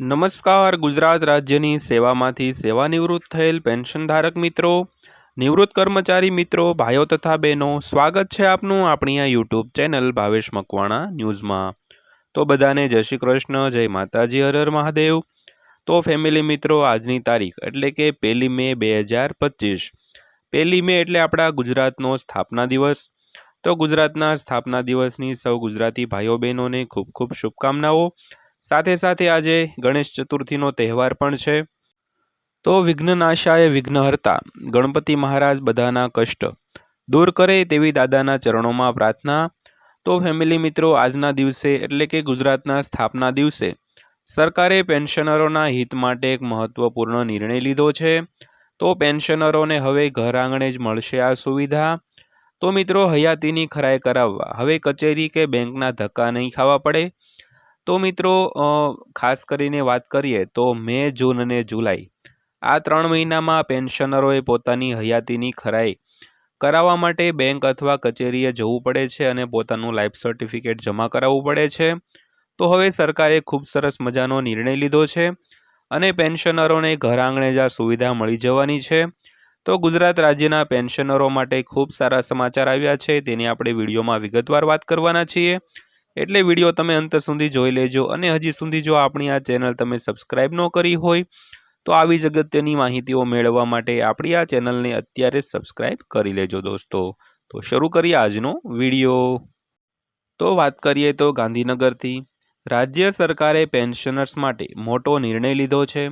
નમસ્કાર, ગુજરાત રાજ્યની સેવામાંથી સેવાનિવૃત્ત થયેલ પેન્શનધારક મિત્રો, નિવૃત્ત કર્મચારી મિત્રો, ભાઈઓ તથા બહેનો, સ્વાગત છે આપનું આપણી આ યુટ્યુબ ચેનલ ભાવેશ મકવાણા ન્યૂઝમાં. તો બધાને જય શ્રી કૃષ્ણ, જય માતાજી, હર હર મહાદેવ. તો ફેમિલી મિત્રો, આજની તારીખ એટલે કે પહેલી મે બે હજાર પચીસ. પહેલી મે એટલે આપણા ગુજરાતનો સ્થાપના દિવસ. તો ગુજરાતના સ્થાપના દિવસની સૌ ગુજરાતી ભાઈઓ બહેનોને ખૂબ ખૂબ શુભકામનાઓ. સાથે સાથે આજે ગણેશ ચતુર્થીનો તહેવાર પણ છે. તો વિઘ્નનાશાય વિઘ્નહર્તા ગણપતિ મહારાજ બધાના કષ્ટ દૂર કરે તેવી દાદાના ચરણોમાં પ્રાર્થના. તો ફેમિલી મિત્રો, આજના દિવસે એટલે કે ગુજરાતના સ્થાપના દિવસે સરકારે પેન્શનરોના હિત માટે એક મહત્વપૂર્ણ નિર્ણય લીધો છે. તો પેન્શનરોને હવે ઘર આંગણે જ મળશે આ સુવિધા. તો મિત્રો, હયાતીની ખરાઈ કરાવવા હવે કચેરી કે બેંકના ધક્કા નહીં ખાવા પડે. તો મિત્રો ખાસ કરીને વાત કરીએ તો મે, જૂન અને જુલાઈ આ ત્રણ મહિનામાં પેન્શનરોએ પોતાની હયાતીની ખરાઈ કરાવવા માટે બેંક અથવા કચેરીએ જવું પડે છે અને પોતાનું લાઈફ સર્ટિફિકેટ જમા કરાવવું પડે છે. તો હવે સરકારે ખૂબ સરસ મજાનો નિર્ણય લીધો છે અને પેન્શનરોને ઘર આંગણે જ આ સુવિધા મળી જવાની છે. તો ગુજરાત રાજ્યના પેન્શનરો માટે ખૂબ સારા સમાચાર આવ્યા છે. તેની આપણે વિડીયોમાં વિગતવાર વાત કરવાના છીએ. એટલે વીડિયો તમે અંત સુધી જોઈ લેજો અને હજી સુધી જો આપણી આ ચેનલ તમે સબસ્ક્રાઇબ ન કરી હોય, તો આવી જ અગત્યની માહિતીઓ મેળવવા માટે આપણી આ ચેનલને અત્યારે સબસ્ક્રાઇબ કરી લેજો દોસ્તો. તો શરૂ કરીએ આજનો વીડિયો. તો વાત કરીએ તો ગાંધીનગરથી. રાજ્ય સરકારે પેન્શનર્સ માટે મોટો નિર્ણય લીધો છે.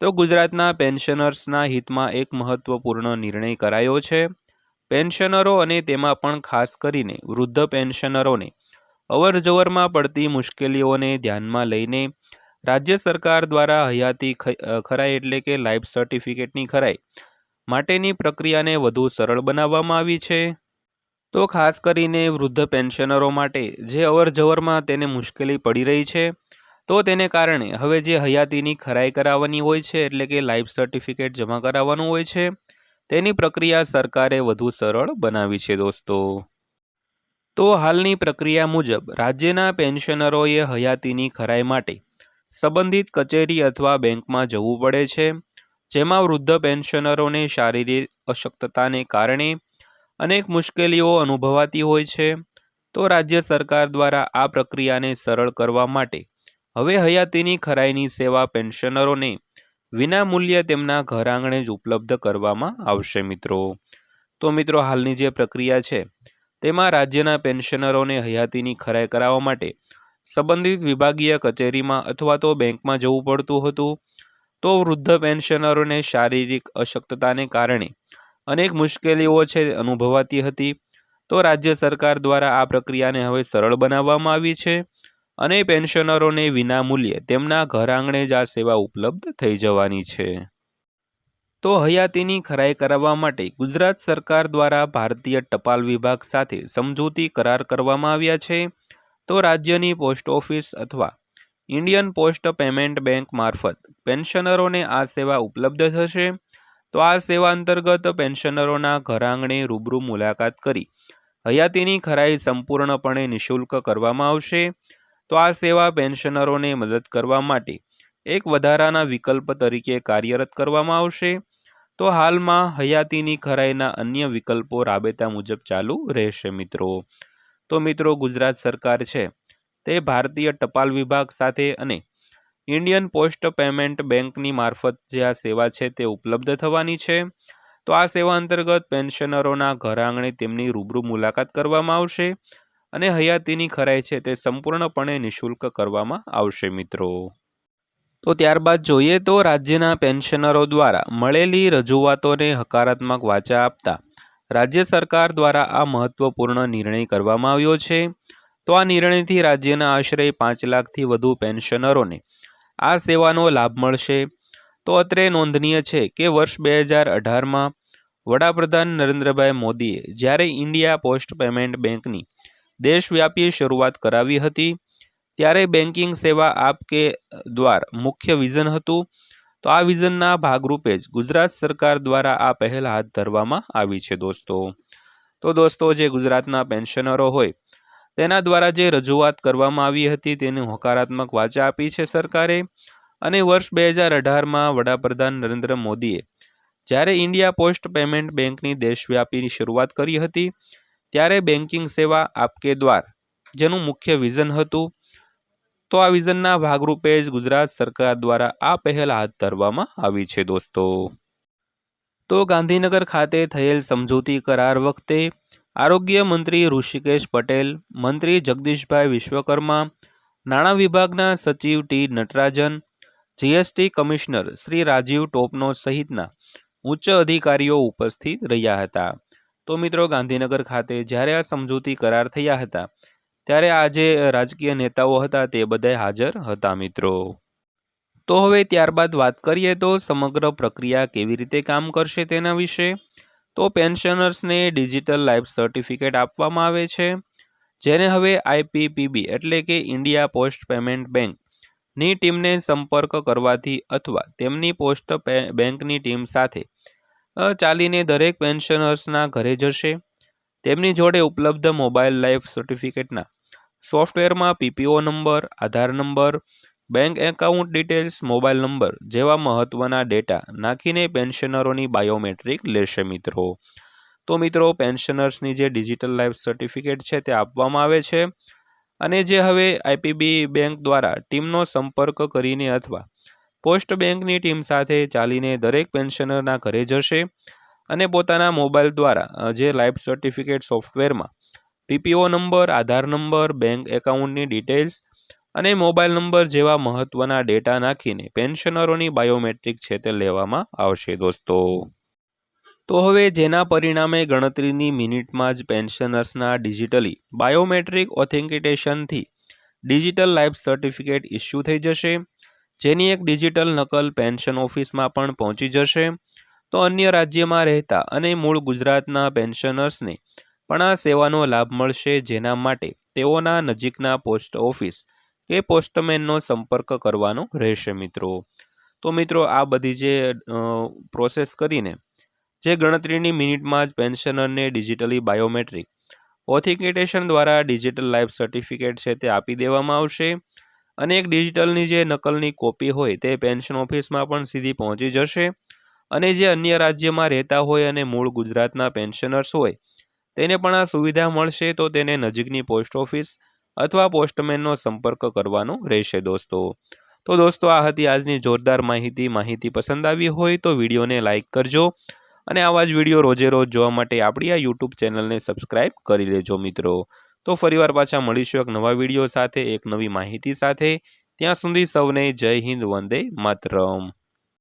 તો ગુજરાતના પેન્શનર્સના હિતમાં એક મહત્વપૂર્ણ નિર્ણય કરાયો છે. પેન્શનરો અને તેમાં પણ ખાસ કરીને વૃદ્ધ પેન્શનરોને અવરજવરમાં પડતી મુશ્કેલીઓને ધ્યાનમાં લઈને રાજ્ય સરકાર દ્વારા હયાતી ખરાઈ એટલે કે લાઈફ સર્ટિફિકેટની ખરાઈ માટેની પ્રક્રિયાને વધુ સરળ બનાવવામાં આવી છે. તો ખાસ કરીને વૃદ્ધ પેન્શનરો માટે જે અવરજવરમાં તેને મુશ્કેલી પડી રહી છે, તો તેને કારણે હવે જે હયાતીની ખરાઈ કરાવવાની હોય છે એટલે કે લાઈફ સર્ટિફિકેટ જમા કરાવવાનું હોય છે, તેની પ્રક્રિયા સરકારે વધુ સરળ બનાવી છે દોસ્તો. તો હાલની પ્રક્રિયા મુજબ રાજ્યના પેન્શનરોએ હયાતીની ખરાઈ માટે સંબંધિત કચેરી અથવા બેંકમાં જવું પડે છે, જેમાં વૃદ્ધ પેન્શનરોને શારીરિક અશક્તતાને કારણે અનેક મુશ્કેલીઓ અનુભવાતી હોય છે, તો રાજ્ય સરકાર દ્વારા આ પ્રક્રિયાને સરળ કરવા માટે હવે હયાતીની ખરાઈની સેવા પેન્શનરોને વિના મૂલ્યે તેમના ઘર આંગણે જ ઉપલબ્ધ કરવામાં આવશે મિત્રો. તો મિત્રો, હાલની જે પ્રક્રિયા છે તેમાં રાજ્યના પેન્શનરોને હયાતીની ખરાઈ કરાવવા માટે સંબંધિત વિભાગીય કચેરીમાં અથવા તો બેંકમાં જવું પડતું હતું. તો વૃદ્ધ પેન્શનરોને શારીરિક અશક્તતાને કારણે અનેક મુશ્કેલીઓ છે અનુભવાતી હતી. તો રાજ્ય સરકાર દ્વારા આ પ્રક્રિયાને હવે સરળ બનાવવામાં આવી છે અને પેન્શનરોને વિના મૂલ્યે તેમના ઘર આંગણે જ આ સેવા ઉપલબ્ધ થઈ જવાની છે. તો હયાતીની ખરાઈ કરાવવા માટે ગુજરાત સરકાર દ્વારા ભારતીય ટપાલ વિભાગ સાથે સમજૂતી કરાર કરવામાં આવ્યા છે. તો રાજ્યની પોસ્ટ ઓફિસ અથવા ઇન્ડિયન પોસ્ટ પેમેન્ટ બેંક મારફત પેન્શનરોને આ સેવા ઉપલબ્ધ થશે? તો આ સેવા અંતર્ગત પેન્શનરોના ઘરાંગણે રૂબરૂ મુલાકાત કરી હયાતીની ખરાઈ સંપૂર્ણપણે નિઃશુલ્ક કરવામાં આવશે. તો આ સેવા પેન્શનરોને મદદ કરવા માટે એક વધારાના વિકલ્પ તરીકે કાર્યરત કરવામાં આવશે. તો હાલમાં હયાતીની ખરાઈના અન્ય વિકલ્પો રાબેતા મુજબ ચાલુ રહેશે મિત્રો. તો મિત્રો, ગુજરાત સરકાર છે તે ભારતીય ટપાલ વિભાગ સાથે અને ઇન્ડિયન પોસ્ટ પેમેન્ટ બેંકની મારફત જે આ સેવા છે તે ઉપલબ્ધ થવાની છે. તો આ સેવા અંતર્ગત પેન્શનરોના ઘર આંગણે તેમની રૂબરૂ મુલાકાત કરવામાં આવશે અને હયાતીની ખરાઈ છે તે સંપૂર્ણપણે નિઃશુલ્ક કરવામાં આવશે મિત્રો. તો ત્યારબાદ જોઈએ તો રાજ્યના પેન્શનરો દ્વારા મળેલી રજૂઆતોને હકારાત્મક વાચા આપતા રાજ્ય સરકાર દ્વારા આ મહત્વપૂર્ણ નિર્ણય કરવામાં આવ્યો છે. તો આ નિર્ણયથી રાજ્યના આશરે પાંચ લાખથી વધુ પેન્શનરોને આ સેવાનો લાભ મળશે. તો અત્રે નોંધનીય છે કે વર્ષ બે હજાર અઢારમાં વડાપ્રધાન નરેન્દ્રભાઈ મોદીએ જ્યારે ઇન્ડિયા પોસ્ટ પેમેન્ટ બેંકની દેશવ્યાપી શરૂઆત કરાવી હતી ત્યારે બેન્કિંગ સેવા આપ કે દ્વાર મુખ્ય વિઝન હતું? તો આ વિઝનના ભાગરૂપે જ ગુજરાત સરકાર દ્વારા આ પહેલ હાથ ધરવામાં આવી છે દોસ્તો. તો દોસ્તો, જે ગુજરાતના પેન્શનરો હોય, તેના દ્વારા જે રજૂઆત કરવામાં આવી હતી તેની હકારાત્મક વાચા આપી છે સરકારે. અને વર્ષ બે હજાર અઢારમાં વડાપ્રધાન નરેન્દ્ર મોદીએ જ્યારે ઇન્ડિયા પોસ્ટ પેમેન્ટ બેંકની દેશવ્યાપીની શરૂઆત કરી હતી, ત્યારે બેન્કિંગ સેવા આપકે દ્વાર, જેનું મુખ્ય વિઝન હતું તો આ વિઝનના ભાગરૂપે જ ગુજરાત સરકાર દ્વારા આ પહેલ હાથ ધરવામાં આવી છે દોસ્તો. તો ગાંધીનગર ખાતે થયેલ સમજૂતી કરાર વખતે આરોગ્ય મંત્રી ઋષિકેશ પટેલ, મંત્રી જગદીશભાઈ વિશ્વકર્મા, નાણાં વિભાગના સચિવ T Natarajan GST commissioner Shri Rajiv Topno સહિતના ઉચ્ચ અધિકારીઓ ઉપસ્થિત રહ્યા હતા. તો મિત્રો ગાંધીનગર ખાતે જ્યારે આ સમજૂતી કરાર થયા હતા ત્યારે આ જે રાજકીય નેતાઓ હતા તે બધા હાજર હતા મિત્રો. તો હવે ત્યારબાદ વાત કરીએ તો સમગ્ર પ્રક્રિયા કેવી રીતે કામ કરશે તેના વિશે. તો પેન્શનર્સને ડિજિટલ લાઈફ સર્ટિફિકેટ આપવામાં આવે છે, જેને હવે આઈપીપીબી એટલે કે ઇન્ડિયા પોસ્ટ પેમેન્ટ બેંકની ટીમને સંપર્ક કરવાથી અથવા તેમની પોસ્ટ બેંકની ટીમ સાથે ચાલીને દરેક પેન્શનર્સના ઘરે જશે. તેમની જોડે ઉપલબ્ધ મોબાઈલ લાઈફ સર્ટિફિકેટના સોફ્ટવેરમાં PPO number, Aadhaar number, bank account details, mobile number જેવા મહત્ત્વના ડેટા નાખીને પેન્શનરોની બાયોમેટ્રિક લેશે મિત્રો. તો મિત્રો, પેન્શનર્સની જે ડિજિટલ લાઈફ સર્ટિફિકેટ છે તે આપવામાં આવે છે અને જે હવે આઈપીબી બેંક દ્વારા ટીમનો સંપર્ક કરીને અથવા પોસ્ટ બેંકની ટીમ સાથે ચાલીને દરેક પેન્શનરના ઘરે જશે અને પોતાના મોબાઈલ દ્વારા જે લાઈફ સર્ટિફિકેટ સોફ્ટવેરમાં PPO number, Aadhaar number bank એકાઉન્ટની ડિટેલ્સ અને મોબાઈલ નંબર જેવા મહત્વના ડેટા નાખીને પેન્શનરોની બાયોમેટ્રિક છે તે લેવામાં આવશે દોસ્તો. તો હવે જેના પરિણામે ગણતરીની મિનિટમાં જ પેન્શનર્સના ડિજિટલી બાયોમેટ્રિક ઓથેન્ટિકેશનથી ડિજિટલ લાઈફ સર્ટિફિકેટ ઇસ્યુ થઈ જશે, જેની એક ડિજિટલ નકલ પેન્શન ઓફિસમાં પણ પહોંચી જશે. તો અન્ય રાજ્યમાં રહેતા અને મૂળ ગુજરાતના પેન્શનર્સને પણ આ સેવાનો લાભ મળશે જેના માટે તેઓના નજીકના પોસ્ટ ઓફિસ કે પોસ્ટમેનનો સંપર્ક કરવાનો રહેશે મિત્રો. તો મિત્રો, આ બધી જે પ્રોસેસ કરીને જે ગણતરીની મિનિટમાં જ પેન્શનરને ડિજિટલી બાયોમેટ્રિક ઓથિકેટેશન દ્વારા ડિજિટલ લાઈફ સર્ટિફિકેટ છે તે આપી દેવામાં આવશે અને એક ડિજિટલની જે નકલની કોપી હોય તે પેન્શન ઓફિસમાં પણ સીધી પહોંચી જશે અને જે અન્ય રાજ્યમાં રહેતા હોય અને મૂળ ગુજરાતના પેન્શનર્સ હોય તેને પણ આ સુવિધા મળશે તો તેને નજીકની પોસ્ટ ઓફિસ અથવા પોસ્ટમેનનો સંપર્ક કરવાનો રહેશે દોસ્તો. તો દોસ્તો, આ હતી આજની જોરદાર માહિતી. માહિતી પસંદ આવી હોય તો વિડીયોને લાઇક કરજો અને આવા જ વીડિયો રોજે રોજ જોવા માટે આપણી આ યુટ્યુબ ચેનલને સબસ્ક્રાઈબ કરી લેજો મિત્રો. તો ફરીવાર પાછા મળીશું એક નવા વીડિયો સાથે, એક નવી માહિતી સાથે. ત્યાં સુધી સૌને જય હિન્દ, વંદે માતરમ.